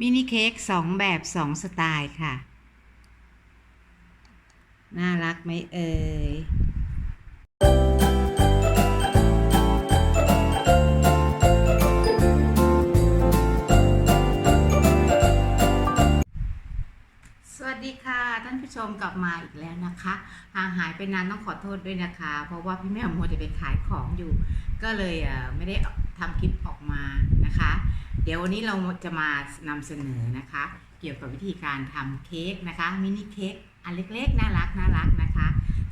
มินิเค้กสองแบบสองสไตล์ค่ะ น่ารักไหมเอ่ยสวัสดีค่ะ ท่านผู้ชมกลับมาอีกแล้วนะคะห่างหายไปนานต้องขอโทษด้วยนะคะ เพราะว่าพี่แม่มัวแต่ไปขายของอยู่ ก็เลยเออไม่ได้ ทำคลิปออกมานะคะ เดี๋ยววันนี้เราจะมานำเสนอนะคะ เกี่ยวกับวิธีการทำเค้กนะคะมินิเค้กอันเล็กๆน่ารักน่ารักนะคะ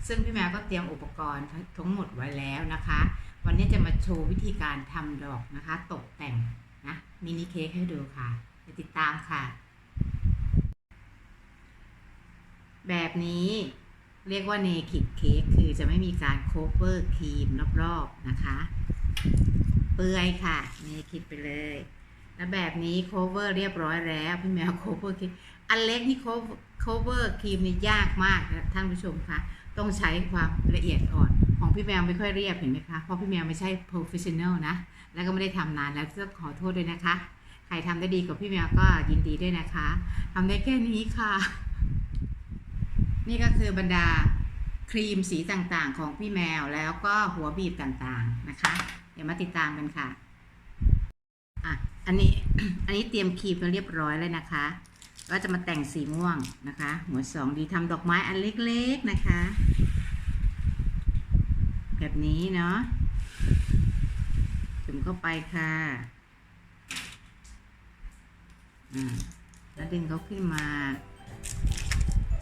ซึ่งพี่แมวก็เตรียมอุปกรณ์ทั้งหมดไว้แล้วนะคะ วันนี้จะมาโชว์วิธีการทำดอกนะคะ ตกแต่งนะมินิเค้กให้ดูค่ะไปติดตามค่ะ แบบนี้เรียกว่าเนคิดเค้กคือจะไม่มีการโคเวอร์ครีมรอบๆนะคะ เปื่อยค่ะเนคิดไปเลย แล้วแบบนี้โคเวอร์เรียบร้อยแล้วพี่แมวโคเวอร์ครีมอันเล็กนี่โคเวอร์ครีมนี่ยากมากนะท่านผู้ชมคะต้องใช้ความละเอียดอ่อน ของพี่แมวไม่ค่อยเรียบเห็นไหมคะเพราะพี่แมวไม่ใช่ professional นะ แล้วก็ไม่ได้ทำนานแล้วต้องขอโทษด้วยนะคะ ใครทำได้ดีกว่าพี่แมวก็ยินดีด้วยนะคะทำได้แค่นี้ค่ะ นี่ก็คือบรรดาครีมสีต่างๆ ของพี่แมวแล้วก็หัวบีบต่างๆนะคะ เดี๋ยวมาติดตามกันค่ะ อะ อันนี้ อันนี้เตรียมครีมมาเรียบร้อยเลยนะคะ ก็จะมาแต่งสีม่วงนะคะ หัวสองดีทำดอกไม้อันเล็กๆนะคะ แบบนี้เนาะจุ่มเข้าไปค่ะอ่าแล้วดึงเขาขึ้นมา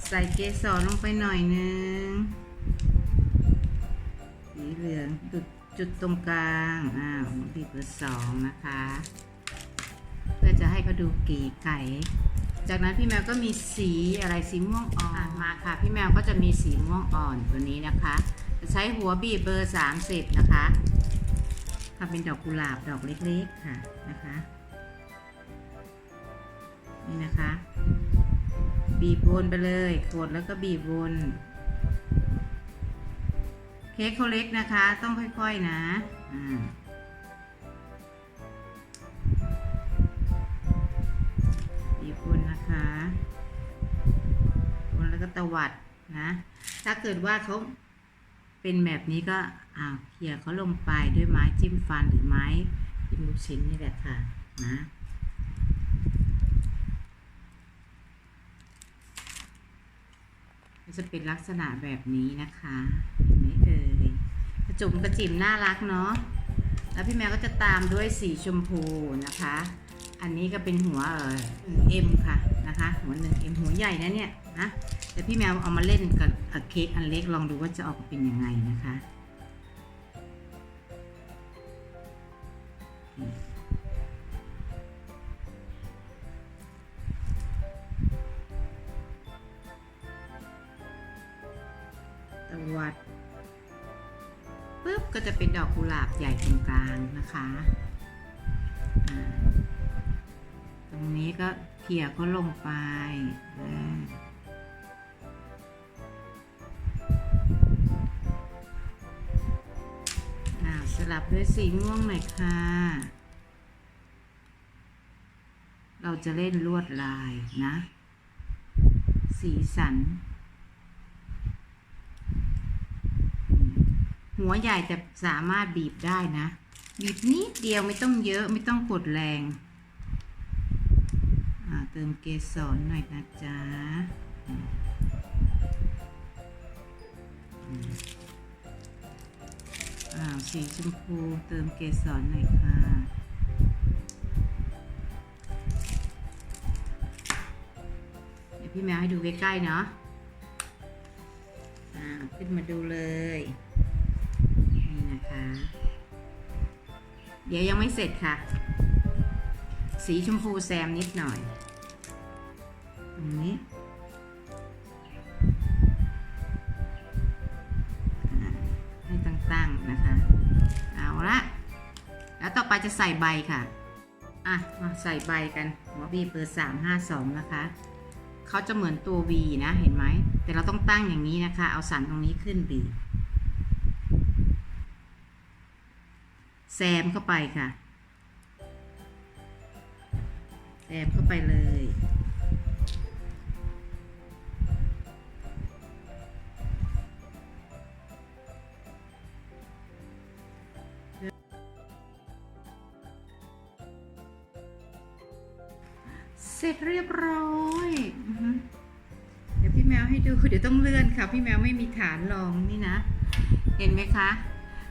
ใส่เกสรลงไปหน่อยนึงสีเหลืองจุด จุดตรงกลางอ้าวบีบเบอร์สองนะคะ เพื่อจะให้เขาดูกีไก่ จากนั้นพี่แมวก็มีสีอะไรสีม่วงอ่อนมาค่ะ พี่แมวก็จะมีสีม่วงอ่อนตัวนี้นะคะ จะใช้หัวบีบเบอร์ 30 นะคะทำเป็นดอกกุหลาบดอกเล็กๆค่ะนะคะนี่นะคะ บีบวนไปเลยกดแล้วก็บีบวน เค้กเขาเล็กนะคะ ต้องค่อยๆนะอ่าบีบวนนะคะวนแล้วก็ตวัดนะ ถ้าเกิดว่าเขาเป็นแบบนี้ก็อ้าเขี่ยเขาลงไปด้วยไม้จิ้มฟันหรือไม้จิ้มลูกชิ้นนี่แหละค่ะนะจะเป็นลักษณะแบบนี้นะคะ นไหมเอ่ยกระจุมกระจิมน่ารักเนาะแล้วพี่แมวก็จะตามด้วยสีชมพูนะคะ อันนี้ก็เป็นหัวเออเอ็มค่ะนะคะหัวหนึ่งเอ็มหัวใหญ่นะเนี่ยนะแต่พี่แมวเอามาเล่นกับเค้กอันเล็กลองดูว่าจะออกมาเป็นยังไงนะคะตวัด ปุ๊บก็จะเป็นดอกกุหลาบใหญ่ตรงกลางนะคะตรงนี้ก็เขี่ยเขาลงไปสลับด้วยสีม่วงหน่อยค่ะ เราจะเล่นลวดลายนะ สีสัน หัวใหญ่แต่สามารถบีบได้นะ บีบนิดเดียวไม่ต้องเยอะไม่ต้องกดแรงเติมเกสรหน่อยนะจ๊ะอืมอืมอ่าสีชมพูเติมเกสรหน่อยค่ะเดี๋ยวพี่แมวให้ดูใกล้ๆเนาะอ่าขึ้นมาดูเลย เดี๋ยวยังไม่เสร็จค่ะ สีชมพูแซมนิดหน่อยตรงนี้ให้ตั้งๆนะคะ เอาละแล้วต่อไปจะใส่ใบค่ะ อะ มาใส่ใบกันหัวบีเบอร์สามห้าสองนะคะเขาจะเหมือนตัว V นะ เห็นไหม แต่เราต้องตั้งอย่างนี้นะคะ เอาสันตรงนี้ขึ้นบีบ แซ มเข้าไปค่ะ แซมเข้าไปเลย เสร็จเรียบร้อยเดี๋ยวพี่แมวให้ดู เดี๋ยวต้องเลื่อนค่ะ พี่แมวไม่มีฐานรองนี่นะ เห็นไหมคะ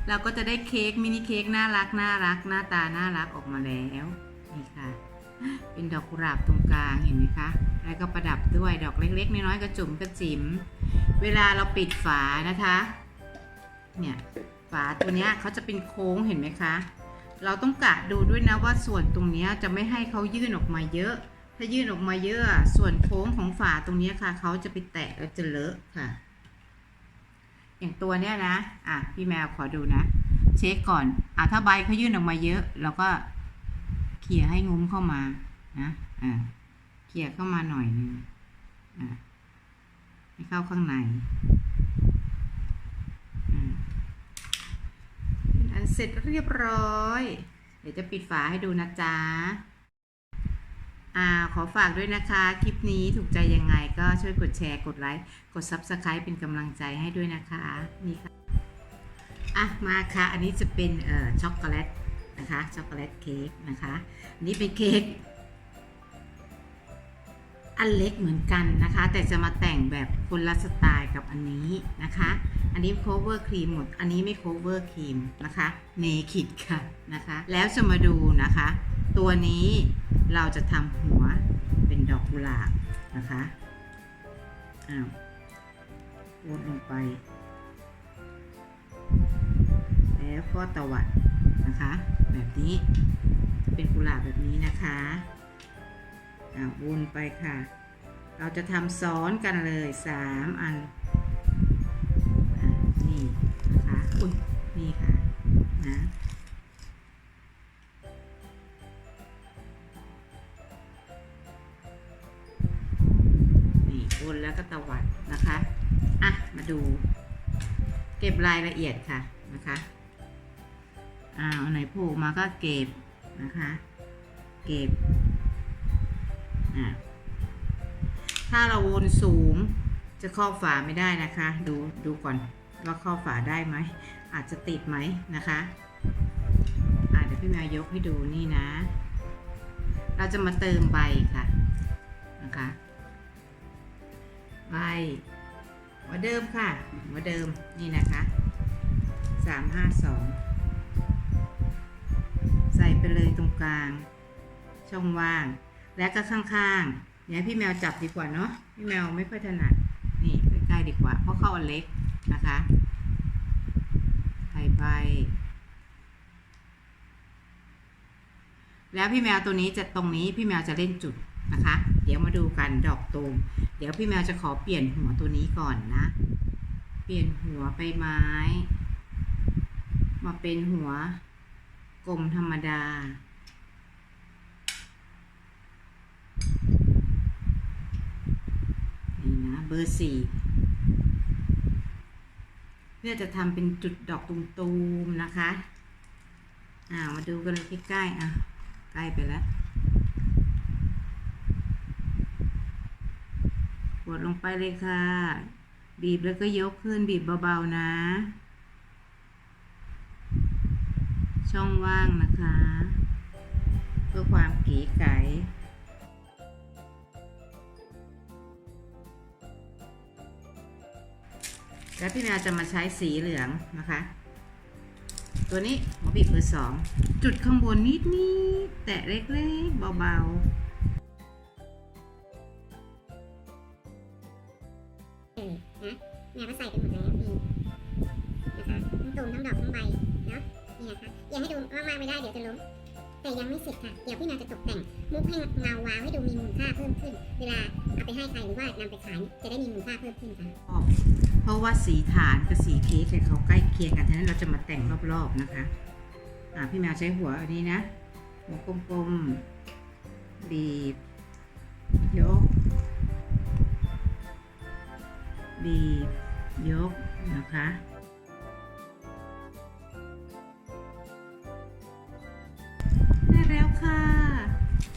เราก็จะได้เค้กมินิเค้กน่ารักน่ารักหน้าตาน่ารักออกมาแล้วนี่ค่ะ เป็นดอกกุหลาบตรงกลางเห็นไหมคะ แล้วก็ประดับด้วยดอกเล็ก ๆ น้อยๆกระจุ่มกระจิ๋มเวลาเราปิดฝานะคะ เนี่ยฝาตัวเนี้ยเขาจะเป็นโค้งเห็นไหมคะ เราต้องกะดูด้วยนะว่าส่วนตรงเนี้ยจะไม่ให้เขายื่นออกมาเยอะ ถ้ายื่นออกมาเยอะ ส่วนโค้งของฝาตรงเนี้ยค่ะเขาจะไปแตะแล้วจะเลอะค่ะ อย่างตัวเนี้ยนะ อะ พี่แมวขอดูนะ เช็คก่อน อะ ถ้าใบเขายื่นออกมาเยอะเราก็เขี่ยให้งุ้มเข้ามา นะ อะเขี่ยเข้ามาหน่อยนึง อะให้เข้าข้างในอืมเป็นอันเสร็จเรียบร้อย เดี๋ยวจะปิดฝาให้ดูนะจ๊ะ อ่าขอฝากด้วยนะคะ คลิปนี้ถูกใจยังไงก็ช่วยกดแชร์ กดไลค์ กด Subscribe เป็นกำลังใจให้ด้วยนะคะนี่ค่ะอะมาค่ะ อันนี้จะเป็นเอ่อช็อกโกแลตนะคะช็อกโกแลตเค้กนะคะอันนี้เป็นเค้กอันเล็กเหมือนกันนะคะ แต่จะมาแต่งแบบคนละสไตล์กับอันนี้นะคะ อันนี้ cover cream หมด อันนี้ไม่ cover cream นะคะ naked ค่ะนะคะ แล้วจะมาดูนะคะ ตัวนี้ เราจะทำหัวเป็นดอกกุหลาบนะคะอ้าววนลงไป แล้วก็ตวัดนะคะ แบบนี้เป็นกุหลาบแบบนี้นะคะอ่าวนไปค่ะ เราจะทำซ้อนกันเลย 3 อันอ่านี่นะคะอุ้ยนี่ค่ะนะ รายละเอียดค่ะนะคะอ่าอันไหนโผล่มาก็เก็บนะคะ เก็บอ่าถ้าเราวนสูงจะครอบฝาไม่ได้นะคะ ดูดูก่อนว่าครอบฝาได้ไหมอาจจะติดไหมนะคะอ่าเดี๋ยวพี่แมวยกให้ดูนี่นะ เราจะมาเติมใบค่ะนะคะใบ หัวเดิมค่ะหัวเดิมนี่นะคะสามห้าสองใส่ไปเลยตรงกลาง ช่องว่าง และก็ข้างๆเดี๋ยวให้พี่แมวจับดีกว่าเนาะพี่แมวไม่ค่อยถนัดนี่ใกล้ๆดีกว่า เพราะเข้าอันเล็กนะคะใส่ไปแล้วพี่แมวตัวนี้จะตรงนี้พี่แมวจะเล่นจุดนะคะ ดี๋ยวมาดูกันดอกตูมเดี๋ยวพี่แมวจะขอเปลี่ยนหัวตัวนี้ก่อนนะ เปลี่ยนหัวไปไม้ มาเป็นหัวกลมธรรมดา นี่นะเบอร์สี่เพื่อจะทำเป็นจุดดอกตูมๆนะคะ อ่า มาดูกันเลยใกล้ๆ อะ ใกล้ไปแล้ว ดลงไปเลยค่ะ บีบแล้วก็ยกขึ้นบีบเบาๆนะ ช่องว่างนะคะ เพื่อความเก๋ไก๋แล้วพี่แมวจะมาใช้สีเหลืองนะคะ ตัวนี้หัวบีบเบอร์สอง จุดข้างบนนิดนิดแตะเล็กๆเบาเล้ม แต่ยังไม่เสร็จค่ะ เดี๋ยวพี่นาจะตกแต่ง มุกให้เงาวาวให้ดูมีมูลค่าเพิ่มขึ้น เวลาเอาไปให้ใครหรือว่านำไปขายจะได้มีมูลค่าเพิ่มขึ้นค่ะ เพราะว่าสีฐานกับสีเค้กเนี่ยเขาใกล้เคียงกัน ฉะนั้นเราจะมาแต่งรอบๆนะคะ อ่าพี่แมวใช้หัวอันนี้นะ หัวกลมๆ บีบ ยก บีบ ยกนะคะ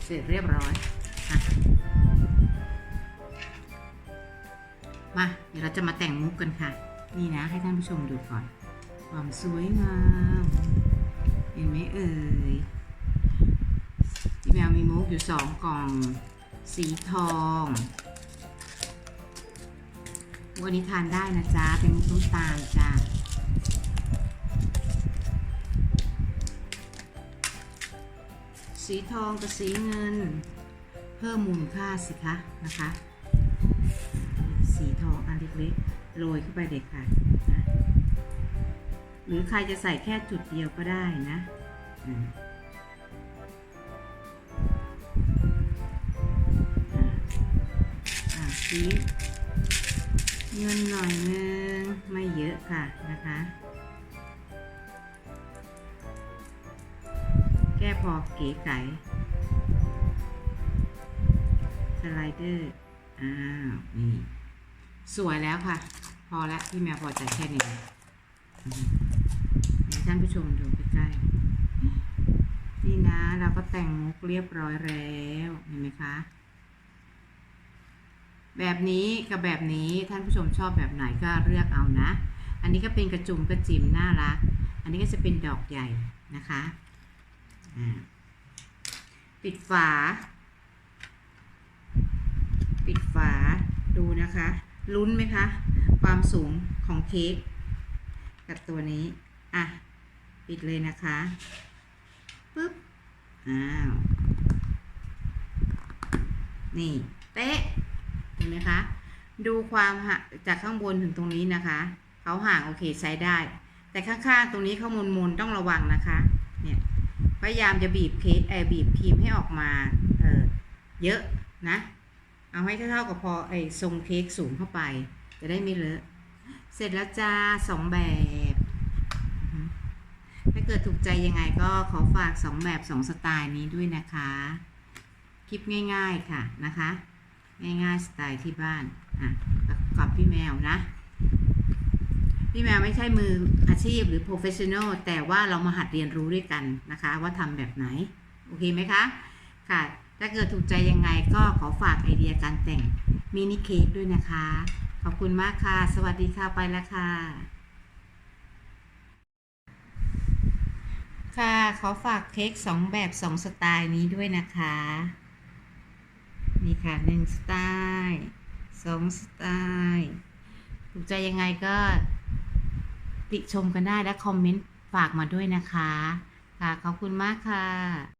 เสร็จเรียบร้อยอะมา เดี๋ยวเราจะมาแต่งมุกกันค่ะ นี่นะ ให้ท่านผู้ชมดูก่อน ความสวยงาม เห็นไหมเอ่ยพี่แมวมีมุกอยู่สองกล่อง สีทองวันนี้ทานได้นะจ๊ะ เป็นมุกน้ำตาลจ้า สีทองกับสีเงิน เพิ่มมูลค่าสิคะนะคะ สีทองอันเล็กๆโรยเข้าไปเด็กค่ะนะหรือใครจะใส่แค่จุดเดียวก็ได้นะสีเงินหน่อยนึงไม่เยอะค่ะนะคะ พอเก๋ไก๋สไลเดอร์ อ้าว นี่ สวยแล้วค่ะ พอแล้วพี่แมวพอใจแค่นี้อืมเดี๋ยวท่านผู้ชมดูใกล้ๆนี่นะ เราก็แต่งมุกเรียบร้อยแล้ว เห็นไหมคะ แบบนี้กับแบบนี้ท่านผู้ชมชอบแบบไหนก็เลือกเอานะ อันนี้ก็เป็นกระจุมกระจิมน่ารัก อันนี้ก็จะเป็นดอกใหญ่นะคะ ปิดฝา ปิดฝาดูนะคะ ลุ้นไหมคะ ความสูงของเค้กกับตัวนี้ อะ ปิดเลยนะคะปึ๊บ อ้าว นี่ เป๊ะเห็นไหมคะ ดูความจากข้างบนถึงตรงนี้นะคะ เขาห่างโอเคใช้ได้ แต่ข้างๆ ตรงนี้เขามนๆต้องระวังนะคะ พยายามจะบีบเค้กเอบีบครีมให้ออกมาเออเยอะนะ เอาให้เท่าๆกับพอไอ้ทรงเค้กสูงเข้าไป จะได้ไม่เลอะ เสร็จแล้วจ้าสองแบบ ถ้าเกิดถูกใจยังไงก็ขอฝากสองแบบสองสไตล์นี้ด้วยนะคะ คลิปง่ายๆค่ะนะคะ ง่ายๆสไตล์ที่บ้านอะกับพี่แมวนะ พี่แมวไม่ใช่มืออาชีพหรือ professional แต่ว่าเรามาหัดเรียนรู้ด้วยกันนะคะ ว่าทำแบบไหน โอเคไหมคะ ค่ะ ถ้าเกิดถูกใจยังไงก็ขอฝากไอเดียการแต่งมินิเค้กด้วยนะคะ ขอบคุณมากค่ะ สวัสดีค่ะ ไปแล้วค่ะ ค่ะ ขอฝากเค้กสองแบบสองสไตล์นี้ด้วยนะคะ นี่ค่ะหนึ่งสไตล์สองสไตล์ถูกใจยังไงก็ ติชมกันได้และคอมเมนต์ฝากมาด้วยนะคะ ค่ะ ขอบคุณมากค่ะ